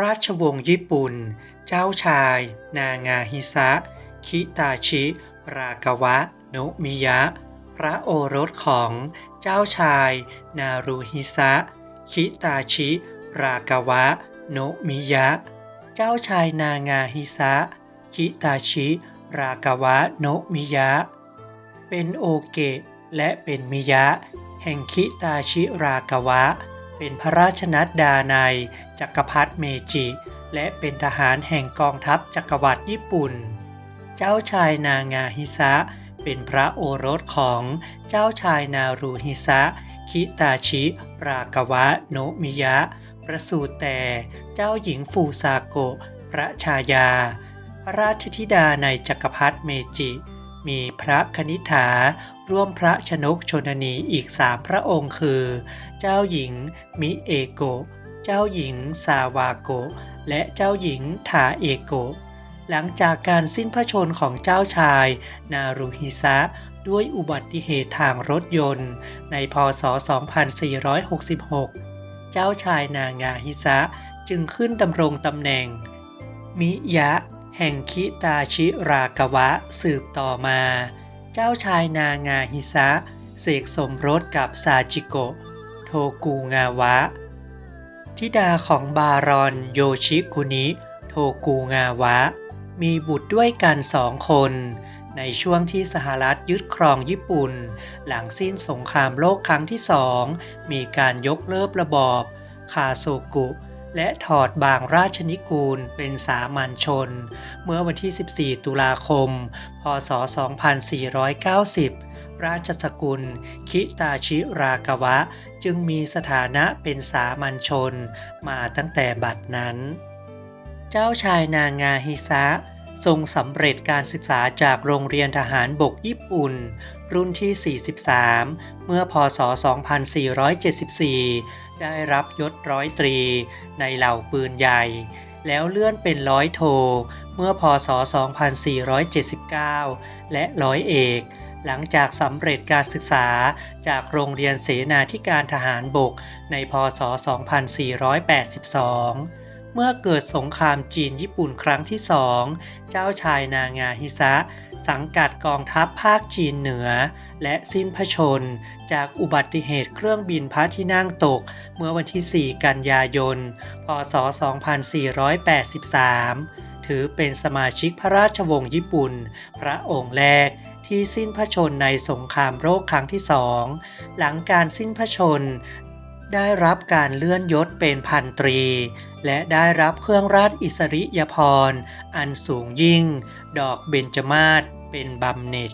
ราชวงศ์ญี่ปุ่น เจ้าชาย นางาฮิซะ คิตาชิ รากาวะโนมิยะ พระโอรสของเจ้าชาย นารุฮิซะ คิตาชิ รากาวะโนมิยะ เจ้าชายนางาฮิซะ คิตาชิ รากาวะโนมิยะ เป็นโอเกะและเป็นมิยะ แห่งคิตาชิรากาวะ เป็นพระราชนัดดาในจักรพรรดิเมจิ และเป็นทหารแห่งกองทัพจักรวรรดิญี่ปุ่น เจ้าชายนางาฮิซะเป็นพระโอรสของเจ้าชายนารูฮิซะคิตาชิ รากวะโนมิยะ ประสูติแต่เจ้าหญิงฟูซาโกะพระชายา พระราชธิดาในจักรพรรดิเมจิ มีพระคณิษฐาร่วมพระชนกชนนีอีกสามพระองค์คือ เจ้าหญิงมิเอโก เจ้าหญิงซาวาโก และเจ้าหญิงทาเอโก หลังจากการสิ้นพระชนของเจ้าชาย นารุฮิซะด้วยอุบัติเหตุทางรถยนต์ ในพศ 2466 เจ้าชายนางาฮิซะจึงขึ้นดำรงตำแหน่ง มิยะ แห่งคิตาชิรากวะสืบต่อมา เจ้าชายนางาฮิซะเสกสมรสกับซาจิโกะโทกูงาวะ ธิดาของบารอนโยชิคุนิ โทกูงาวะ มีบุตรด้วยกันสองคน ในช่วงที่สหรัฐยึดครองญี่ปุ่น หลังสิ้นสงครามโลกครั้งที่สอง มีการยกเลิกระบอบ คาโซกุ และถอดบางราชนิกูลเป็นสามัญชน เมื่อวันที่ 14 ตุลาคม พศ 2490 ราชสกุล คิตาชิรากวะ จึงมีสถานะเป็นสามัญชนมาตั้งแต่บัดนั้น เจ้าชายนางาฮิซะทรงสำเร็จการศึกษาจากโรงเรียนทหารบกญี่ปุ่น รุ่นที่ 43 เมื่อพศ 2474 ได้รับยศร้อยตรีในเหล่าปืนใหญ่ แล้วเลื่อนเป็นร้อยโท เมื่อพศ 2479 และร้อยเอก หลังจากสำเร็จการศึกษาจากโรงเรียนเสนาธิการทหารบกในพศ 2482เมื่อเกิดสงครามจีนญี่ปุ่นครั้งที่สอง เจ้าชายนางาฮิซะ สังกัดกองทัพภาคจีนเหนือ และสิ้นพระชน จากอุบัติเหตุเครื่องบินพระที่นั่งตก เมื่อวันที่ 4 กันยายน พศ 2483 ถือเป็นสมาชิกพระราชวงศ์ญี่ปุ่น พระองค์แรกที่สิ้นพระชนในสงครามโลกครั้งที่สอง หลังการสิ้นพระชน ได้รับการเลื่อนยศเป็นพันตรี และได้รับเครื่องราชอิสริยพรอันสูงยิ่ง ดอกเบญจมาศเป็นบำเหน็จ